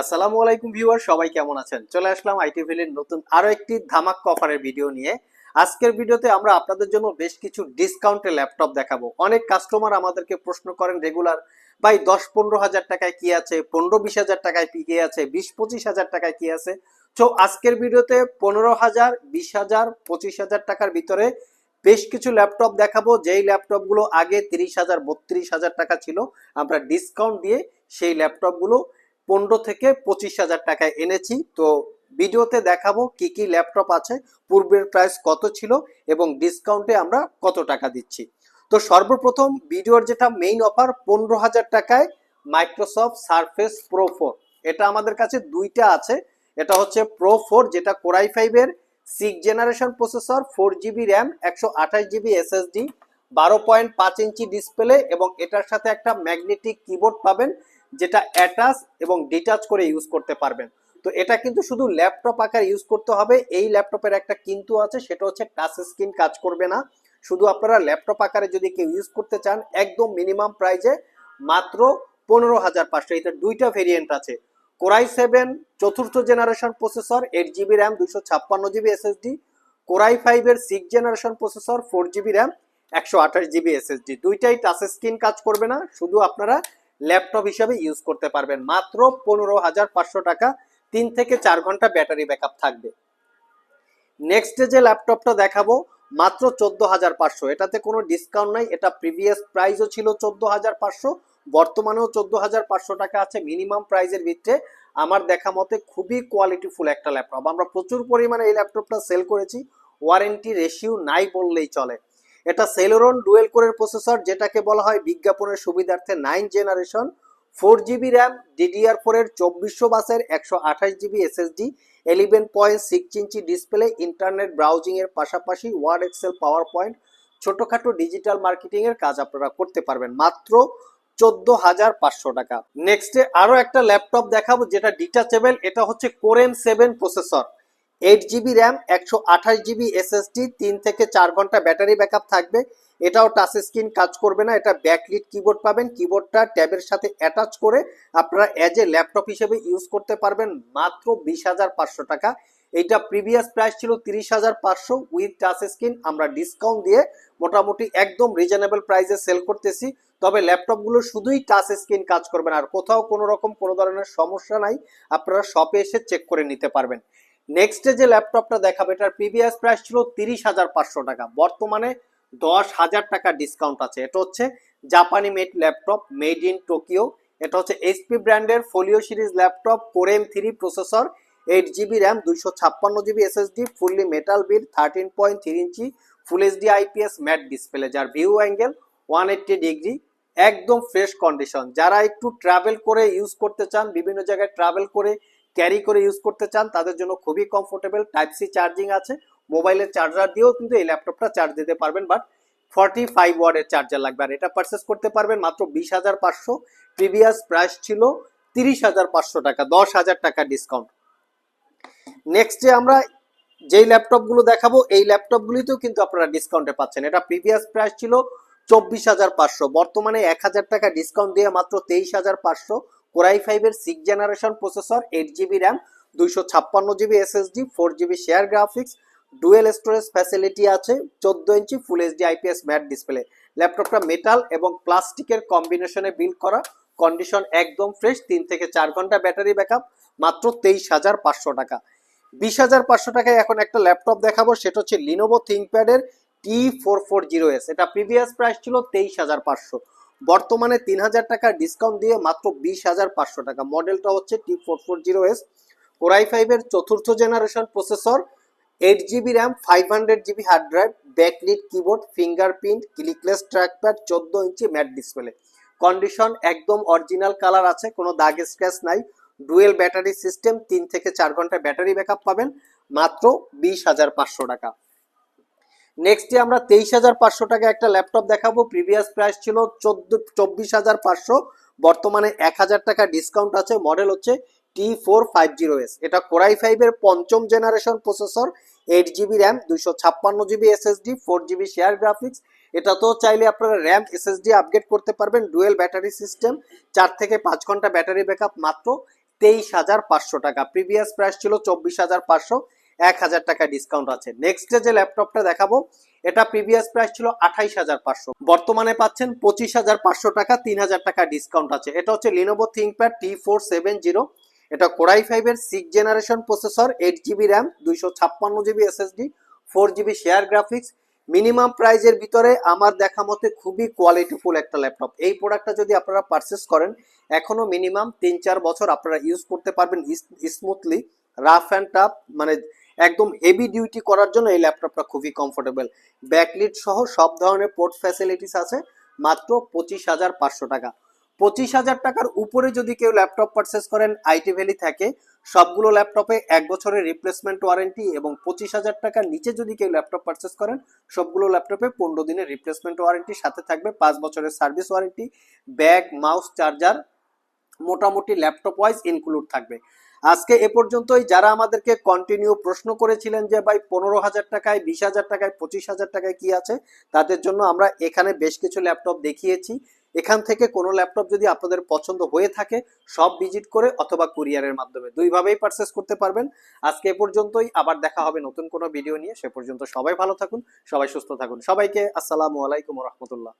আসসালামু আলাইকুম ভিউয়ার, সবাই কেমন আছেন? চলে আসলাম আইটি ভ্যালির নতুন আরও একটি ধামাক অফারের ভিডিও নিয়ে। আজকের ভিডিওতে আমরা আপনাদের জন্য বেশ কিছু ডিসকাউন্টে ল্যাপটপ দেখাবো। অনেক কাস্টমার আমাদেরকে প্রশ্ন করেন রেগুলার ভাই দশ পনেরো হাজার টাকায় কি আছে? পনেরো বিশ হাজার টাকায় কি আছে? বিশ পঁচিশ হাজার টাকায় কি আছে? তো আজকের ভিডিওতে পনেরো হাজার, বিশ হাজার, পঁচিশ হাজার টাকার ভিতরে বেশ কিছু ল্যাপটপ দেখাবো। যেই ল্যাপটপগুলো আগে তিরিশ হাজার, বত্রিশ হাজার টাকা ছিল, আমরা ডিসকাউন্ট দিয়ে সেই ল্যাপটপগুলো পনেরো থেকে পঁচিশ হাজার টাকায় এনেছি। তো ভিডিওতে দেখাবো কি কি ল্যাপটপ আছে, পূর্বের প্রাইস কত ছিল এবং ডিসকাউন্টে আমরা কত টাকা দিচ্ছি। তো সর্বপ্রথম ভিডিওর যেটা মেইন অফার পনেরো হাজার টাকায় মাইক্রোসফট সারফেস প্রো ফোর এটা আমাদের কাছে দুইটা আছে। এটা হচ্ছে প্রো ফোর যেটা কোরাই ফাইভের six generation processor four GB RAM একশো আঠাশ জিবি এসএসডি বারো পয়েন্ট পাঁচ ইঞ্চি ডিসপ্লে এবং এটার সাথে একটা ম্যাগনেটিক কিবোর্ড পাবেন। যেটা অ্যাটাচ এবং ডিটাচ করে ইউজ করতে পারবেন। তো এটা কিন্তু শুধু ল্যাপটপ আকার ইউজ করতে হবে, এই ল্যাপটপের একটা কিন্তু আছে, সেটা হচ্ছে টাচ স্ক্রিন কাজ করবে না। শুধু আপনারা ল্যাপটপ আকারে যদি কেউ ইউজ করতে চান, একদম মিনিমাম প্রাইজে মাত্র পনেরো হাজার পাঁচশো। এটা দুইটা ভেরিয়েন্ট আছে। কোরাই সেভেন চতুর্থ generation processor eight GB RAM দুশো ছাপ্পান্ন জিবি এসএসডি কোরাই ফাইভের six generation processor four GB RAM একশো আঠাশ জিবি এসএসডি দুইটাই টাচ স্ক্রিন কাজ করবে না, শুধু আপনারা ল্যাপটপ হিসাবে ইউজ করতে পারবেন। মাত্র পনেরো হাজার পাঁচশো টাকা, তিন থেকে চার ঘণ্টা ব্যাটারি ব্যাকআপ থাকবে। নেক্সট যে ল্যাপটপটা দেখাবো, মাত্র চোদ্দ হাজার পাঁচশো। এটাতে কোনো ডিসকাউন্ট নাই, এটা প্রিভিয়াস প্রাইসও ছিল চোদ্দ হাজার পাঁচশো, বর্তমানেও চোদ্দ হাজার পাঁচশো টাকা আছে মিনিমাম প্রাইজের ভিতরে আমার দেখা মতে খুবই কোয়ালিটিফুল একটা ল্যাপটপ। আমরা প্রচুর পরিমাণে এই ল্যাপটপটা সেল করেছি। ওয়ারেন্টি রেশিও নাই বললেই চলে। এটা সেলোরন ডুয়েল কোরের প্রসেসর যেটাকে বলা হয় বিজ্ঞাপনের সুবিধার্থে nine generation four GB RAM DDR ফোরের চব্বিশশো বাসের একশো আঠাশ GB SSD eleven point six inch display internet ব্রাউজিংয়ের পাশাপাশি ওয়ার্ড এক্সেল পাওয়ার পয়েন্ট ছোটখাটো ডিজিটাল মার্কেটিংয়ের কাজ আপনারা করতে পারবেন। মাত্র চোদ্দ হাজার পাঁচশো টাকা। নেক্সটে আরও একটা ল্যাপটপ দেখাবো, যেটা ডিটাচেবল এটা হচ্ছে core i seven processor eight GB RAM একশো আঠাশ জিবি এসএসডি তিন থেকে চার ঘণ্টা ব্যাটারি ব্যাকআপ থাকবে। এটাও টাচ স্ক্রিন কাজ করবে না, এটা ব্যাকলিট কিবোর্ড পাবেন। কিবোর্ডটা ট্যাবের সাথে অ্যাটাচ করে আপনারা অ্যাজ এ ল্যাপটপ হিসেবে ইউজ করতে পারবেন মাত্র বিশ হাজার পাঁচশো টাকা। এইটা প্রিভিয়াস প্রাইস ছিল তিরিশ হাজার পাঁচশো উইথ টাচ স্ক্রিন আমরা ডিসকাউন্ট দিয়ে মোটামুটি একদম রিজনেবল প্রাইসে সেল করতেছি। তবে ল্যাপটপগুলো শুধুই টাচ স্ক্রিন কাজ করবে না, আর কোথাও কোনো রকম কোনো ধরনের সমস্যা নাই। আপনারা শপে এসে চেক করে নিতে পারবেন। নেক্সটে যে ল্যাপটপটা দেখাবে, এটার প্রিভিয়াস প্রাইস ছিল তিরিশ হাজার পাঁচশো টাকা। বর্তমানে দশ হাজার টাকা ডিসকাউন্ট আছে। এটা হচ্ছে জাপানি made laptop made in Tokyo এটা হচ্ছে এইচপি ব্র্যান্ডের Folio series laptop core M three processor eight GB RAM দুইশো ছাপ্পান্ন GB SSD fully metal build thirteen point three inch full HD IPS matte display যার view angle one eighty degree একদম fresh condition যারা একটু travel করে use করতে চান, বিভিন্ন জায়গায় ট্রাভেল করে ক্যারি করে ইউজ করতে চান, তাদের জন্য খুবই কমফোর্টেবল টাইপ সি চার্জিং আছে। মোবাইলের চার্জার দিয়েও কিন্তু এই ল্যাপটপটা চার্জ দিতে পারবেন বাট ফর্টি ফাইভ ওয়ার্ডের চার্জার লাগবে। আর এটা পারচেস করতে পারবেন মাত্র বিশ হাজার পাঁচশো। প্রিভিয়াস প্রাইস ছিল তিরিশ হাজার পাঁচশো টাকা, দশ হাজার টাকা ডিসকাউন্ট নেক্সটে আমরা যেই ল্যাপটপগুলো দেখাবো, এই ল্যাপটপগুলিতেও কিন্তু আপনারা ডিসকাউন্টে পাচ্ছেন। এটা প্রিভিয়াস প্রাইস ছিল চব্বিশ হাজার পাঁচশো, বর্তমানে এক হাজার টাকা ডিসকাউন্ট দিয়ে মাত্র তেইশ হাজার পাঁচশো। কোরাই ফাইভের six generation processor eight GB RAM দুইশো ছাপ্পান্ন GB SSD four GB share graphics dual storage facility আছে, চোদ্দ inch full HD IPS matte display ল্যাপটপটা মেটাল এবং প্লাস্টিকের কম্বিনেশনে বিল্ড করা কন্ডিশন একদম ফ্রেশ তিন থেকে চার ঘণ্টা ব্যাটারি ব্যাকআপ মাত্র তেইশ হাজার পাঁচশো টাকা। বিশ হাজার পাঁচশো টাকায় এখন একটা ল্যাপটপ দেখাবো, সেটা হচ্ছে Lenovo থিঙ্কপ্যাডের T four four zero S এটা প্রিভিয়াস প্রাইস ছিল তেইশ হাজার পাঁচশো। বর্তমানে তিন হাজার টাকা ডিসকাউন্ট দিয়ে মাত্র বিশ হাজার পাঁচশো টাকা। মডেলটা হচ্ছে T four four zero S core i ফাইভের চতুর্থ generation processor eight GB RAM five hundred GB hard drive backlit keyboard fingerprint clickless trackpad চোদ্দ ইঞ্চি ম্যাট ডিসপ্লে কন্ডিশন একদম অরিজিনাল কালার আছে, কোনো দাগ স্ক্র্যাচ নাই। ডুয়েল ব্যাটারি সিস্টেম তিন থেকে চার ঘণ্টা ব্যাটারি ব্যাকআপ পাবেন, মাত্র বিশ হাজার পাঁচশো টাকা। নেক্সটে আমরা তেইশ হাজার পাঁচশো টাকা একটা ল্যাপটপ দেখাবো। প্রিভিয়াস প্রাইস ছিল চোদ্দ, চব্বিশ হাজার পাঁচশো। বর্তমানে এক হাজার টাকা ডিসকাউন্ট আছে। মডেল হচ্ছে T four five zero S এটা কোরাই ফাইভের পঞ্চম generation processor eight GB RAM দুইশো ছাপ্পান্ন GB SSD four GB share graphics এটা তো চাইলে আপনারা র্যাম এসএসডি আপগ্রেড করতে পারবেন। ডুয়েল ব্যাটারি সিস্টেম চার থেকে পাঁচ ঘণ্টা ব্যাটারি ব্যাকআপ মাত্র তেইশ হাজার পাঁচশো টাকা। প্রিভিয়াস প্রাইস ছিল চব্বিশ হাজার পাঁচশো। এক হাজার টাকা ডিসকাউন্ট আছে। নেক্সট যে ল্যাপটপটা দেখাবো, এটা প্রিভিয়াস প্রাইস ছিল আঠাইশ হাজার পাঁচশো। বর্তমানে পাচ্ছেন পঁচিশ হাজার পাঁচশো টাকা, তিন হাজার টাকা ডিসকাউন্ট আছে। এটা হচ্ছে Lenovo ThinkPad T four seven zero এটা কোরাই ফাইভের six generation processor eight GB RAM দুইশো ছাপ্পান্ন GB SSD four GB share graphics minimum প্রাইজের ভিতরে আমার দেখা মতে খুবই কোয়ালিটিফুল একটা ল্যাপটপ এই প্রোডাক্টটা যদি আপনারা পারচেস করেন, এখনও মিনিমাম তিন চার বছর আপনারা ইউজ করতে পারবেন স্মুথলি রাফ অ্যান্ড টাফ মানে একদম হেভি ডিউটি করার জন্য এই ল্যাপটপটা খুবই কমফোর্টেবল ব্যাকলিট সহ সব ধরনের পোর্ট ফ্যাসিলিটিস আছে, মাত্র পঁচিশ হাজার পাঁচশো টাকা। পঁচিশ হাজার টাকার উপরে যদি কেউ ল্যাপটপ পারচেস করেন আইটি ভ্যালি থাকে, সবগুলো ল্যাপটপে এক বছরের রিপ্লেসমেন্ট ওয়ারেন্টি এবং পঁচিশ হাজার টাকার নিচে যদি কেউ ল্যাপটপ পারচেস করেন, সবগুলো ল্যাপটপে পনেরো দিনের রিপ্লেসমেন্ট ওয়ারেন্টি সাথে থাকবে পাঁচ বছরের service warranty bag mouse charger মোটামুটি ল্যাপটপ ওয়াইজ ইনক্লুড থাকবে। আজকে এ পর্যন্তই। যারা আমাদেরকে কন্টিনিউ প্রশ্ন করেছিলেন যে, ভাই, পনেরো হাজার টাকায়, বিশ হাজার টাকায়, পঁচিশ হাজার টাকায় কি আছে? তাদের জন্য আমরা এখানে বেশ কিছু ল্যাপটপ দেখিয়েছি। এখান থেকে কোনো ল্যাপটপ যদি আপনাদের পছন্দ হয়ে থাকে, সব ভিজিট করে অথবা কুরিয়ারের মাধ্যমে। দুইভাবেই পারচেস করতে পারবেন। আজকে এ পর্যন্তই। আবার দেখা হবে নতুন কোনো ভিডিও নিয়ে। সে পর্যন্ত সবাই ভালো থাকুন, সবাই সুস্থ থাকুন। সবাইকে আসসালামু আলাইকুম রহমতুল্লাহ।